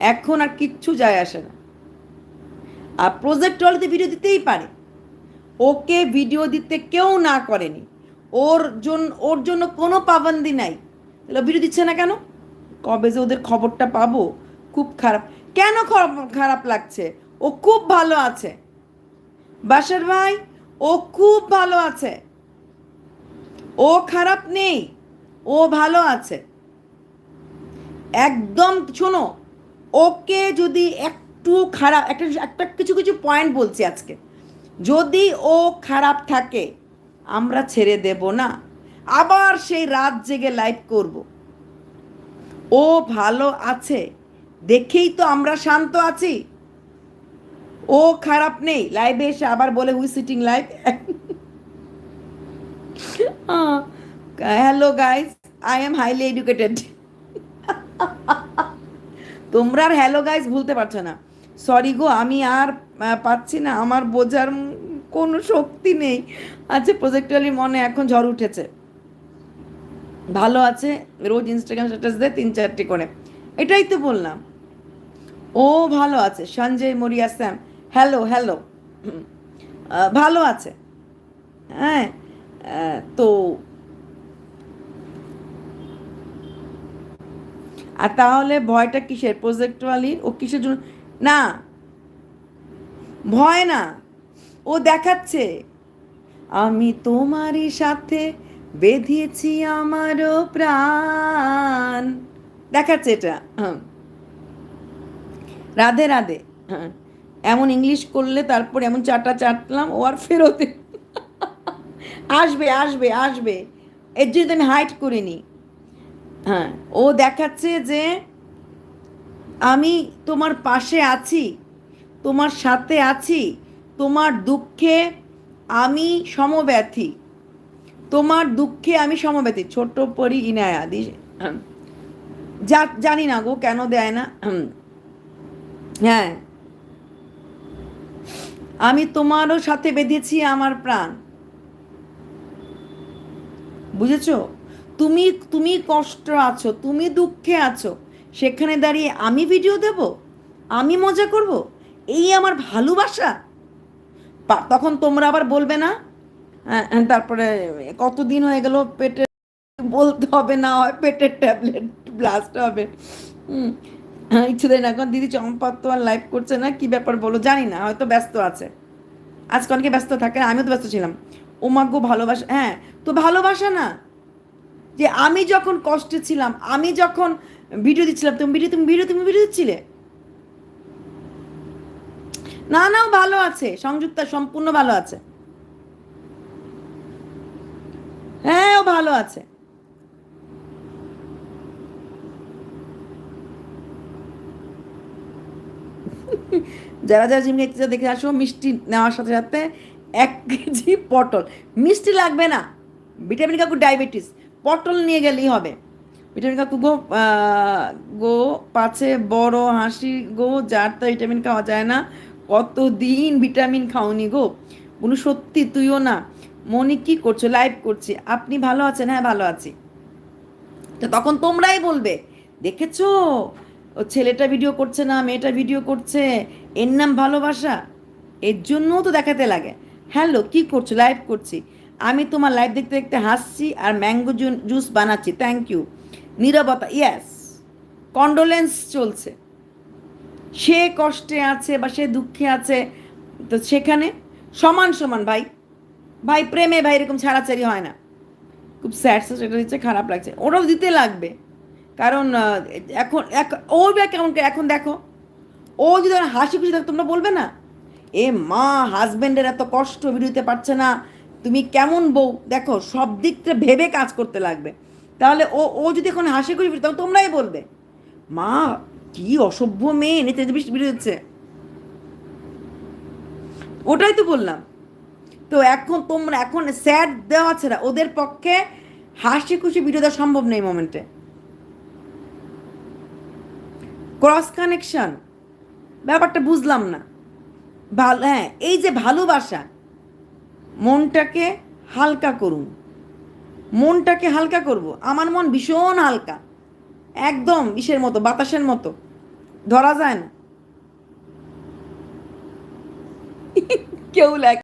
এখন আর কিচ্ছু যায় আসে না। আর প্রজেক্ট হলেতে ভিডিও দিতেই পারে। ওকে ভিডিও দিতে কেউ না করেনি। ওর জন্য ওর জন্য কোনো পাবন্দি নাই। তাহলে ভিডিও দিচ্ছে না কেন? কবে যে ওদের খবরটা পাবো, খুব খারাপ। কেন খারাপ লাগছে? ও খুব ভালো আছে। বাসার ভাই, ও খুব ভালো আছে। ও খারাপ নেই। ও ভালো আছে। একদম, শোনো ওকে যদি একটু খারাপ, একটা একটা কিছু কিছু পয়েন্ট বলছি আজকে। যদি ও খারাপ থাকে, আমরা ছেড়ে দেব না। আবার সেই রাত জেগে লাইভ করব। ও ভালো আছে, দেখেই তো আমরা শান্ত আছি। ও খারাপ নেই লাইভে এসে আবার বলে we sitting live hello guys I am highly educated তোমরা আর হ্যালো গাইস ভুলতে পারছ না। সরি গো, আমি আর পাচ্ছি না, আমার বোঝার কোনো শক্তি নেই। আচ্ছা প্রজেক্টুয়ালি মনে এখন ঝড় উঠেছে। ভালো আছে, রোজ ইনস্টাগ্রাম স্ট্যাটাস দেয় তিন চারটি করে। এটাই তো বললাম। ও ভালো আছে, সঞ্জয় মরিয়া স্যাম হ্যালো হ্যালো ভালো আছে। হ্যাঁ তো আর তাহলে ভয়টা কিসের? প্রজেক্টওয়ালি ও কিসের জন্য? না। ভয় না। ও দেখাচ্ছে। আমি তোমারই সাথে বেঁধেছি আমারও প্রাণ। দেখাচ্ছে এটা। রাধে রাধে। এমন ইংলিশ করলে তারপর এমন চাটা চাটলাম, ও আর ফেরোতে আসবে আসবে আসবে। এর জন্য আমি হাইট করিনি। হ্যাঁ ও দেখাচ্ছে যে আমি তোমার পাশে আছি, তোমার সাথে আছি, তোমার দুঃখে আমি সমব্যথী, তোমার দুঃখে আমি সমব্যথী। ছোট্ট পরি ইনায়া দি যা জানি না গো, কেন দেয় না। হুম। হ্যাঁ আমি তোমারও সাথে বেঁধেছি আমার প্রাণ। বুঝেছ? তুমি তুমি কষ্ট আছো তুমি দুঃখে আছো সেখানে দাঁড়িয়ে আমি ভিডিও দেব? আমি মজা করব? এই আমার ভালোবাসা? তখন তোমরা আবার বলবে না? হ্যাঁ, হ্যাঁ, তারপরে কতদিন হয়ে গেল পেটে বলতে হবে না হয় পেটের ট্যাবলেট ব্লাস্ট হবে। হ্যাঁ, ইচ্ছে দেয় না। এখন দিদি চম্পা তো আর লাইভ করছে না কি ব্যাপার বলো? জানি না হয়তো ব্যস্ত আছে। আজকে অনেকে ব্যস্ত থাকে আমিও তো ব্যস্ত ছিলাম। ও মাগ্য ভালোবাসা হ্যাঁ তো ভালোবাসা না। যে আমি যখন কষ্টে ছিলাম, আমি যখন ভিডিও দিচ্ছিলাম, তুমি ভিডিও তুমি ভিডিও তুমি ভিডিও দিচ্ছিলে? না না, ভালো আছে, সংযুক্তা সম্পূর্ণ ভালো আছে। হ্যাঁ ও ভালো আছে। যারা যারা জিম দেখতে দেখে আসো, মিষ্টি নেওয়ার সাথে সাথে এক কেজি পটল। মিষ্টি লাগবে না। ভিটামিন কাকু ডায়াবেটিস। পটল নিয়ে গেলেই হবে। ভিটামিন কাকু গো গো, পাছে, বড়, হাসি, গো, যার তো ভিটামিন খাওয়া যায় না। কতদিন ভিটামিন খাওনি গো? কোনো সত্যি তুইও না। মনি কি করছ? লাইভ করছি। আপনি ভালো আছেন? হ্যাঁ ভালো আছি। তো তখন তোমরাই বলবে, দেখেছ? ও ছেলেটা ভিডিও করছে না, মেয়েটা ভিডিও করছে। এর নাম ভালোবাসা? এর জন্যও তো দেখাতে লাগে। হ্যালো, কি করছ? লাইভ করছি। আমি তোমার লাইভ দেখতে দেখতে হাসছি আর ম্যাঙ্গো জুস বানাচ্ছি থ্যাংক ইউ নীরবতা ইয়াস কন্ডোলেন্স চলছে। সে কষ্টে আছে বা সে দুঃখে আছে, তো সেখানে সমান সমান ভাই ভাই প্রেমে ভাই এরকম ছাড়াছাড়ি হয় না। খুব স্যাড সেটা হচ্ছে, খারাপ লাগছে। ওটাও দিতে লাগবে। কারণ এখন ও বা কেমন এখন দেখো, ও যদি হাসি খুশি থাকো, তোমরা বলবে না? এ মা হাজব্যান্ডের এত কষ্ট বিরুদ্ধে পারছে না। তুমি কেমন বউ? দেখো, সব দিকটা ভেবে কাজ করতে লাগবে। তাহলে ও ও যদি এখন হাসি খুশি তখন তোমরাই বলবে। মা, কি অসভ্য মেয়ে নেতে বেরোচ্ছে ওটাই তো বললাম। তো এখন তোমরা, এখন স্যাড দেওয়া ছাড়া ওদের পক্ষে হাসি খুশি ভিডিও দেওয়া সম্ভব নেই মোমেন্টে ক্রস কানেকশন ব্যাপারটা বুঝলাম না। ভালো হ্যাঁ এই যে ভালোবাসা মনটাকে হালকা করুন। মনটাকে হালকা করব। আমার মন ভীষণ হালকা। একদম বিষের মতো, বাতাসের মতো। ধরা যায় না। কেউ লেখ